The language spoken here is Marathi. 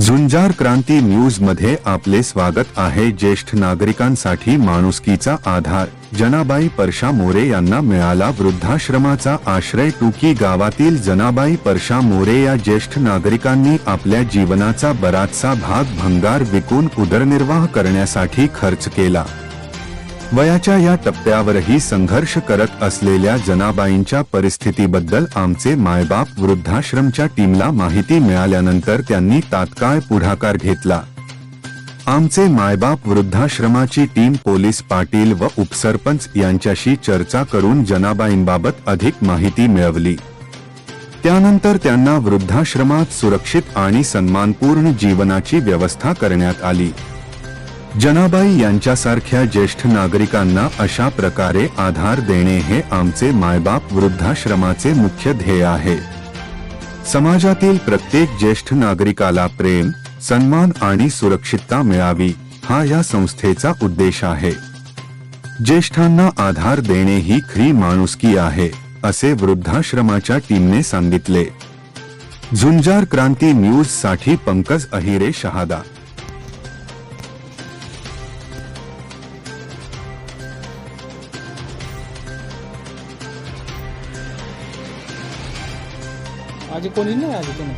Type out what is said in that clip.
झुंजार क्रांती न्यूजमध्ये आपले स्वागत आहे ज्येष्ठ नागरिकांसाठी माणुसकीचा आधार. जनाबाई परशा मोरे यांना मिळाला वृद्धाश्रमाचा आश्रय. टुकी गावातील जनाबाई परशा मोरे या ज्येष्ठ नागरिकांनी आपल्या जीवनाचा बराचसा भाग भंगार विकून उदरनिर्वाह करण्यासाठी खर्च केला. वयाच्या या टप्प्यावरही संघर्ष करत असलेल्या जनाबाईंच्या परिस्थितीबद्दल आमचे मायबाप वृद्धाश्रमच्या टीमला माहिती मिळाल्यानंतर त्यांनी तात्काळ पुढाकार घेतला. आमचे मायबाप वृद्धाश्रमाची टीम पोलीस पाटील व उपसरपंच यांच्याशी चर्चा करून जनाबाईंबाबत अधिक माहिती मिळवली. त्यानंतर त्यांना वृद्धाश्रमात सुरक्षित आणि सन्मानपूर्ण जीवनाची व्यवस्था करण्यात आली. जनाबाई यांच्यासारख्या ज्येष्ठ नागरिकांना अशा प्रकारे आधार देणे हे आमचे मायबाप वृद्धाश्रमाचे मुख्य ध्येय आहे. समाजातील प्रत्येक ज्येष्ठ नागरिकाला प्रेम सन्मान आणि सुरक्षितता मिळावी हा या संस्थेचा उद्देश आहे. ज्येष्ठांना आधार देणे ही खरी माणुसकी आहे असे वृद्धाश्रमाच्या टीमने सांगितले. झुंजार क्रांती न्यूजसाठी पंकज अहिरे शहादा माझी कोणी नाही. आली कोणी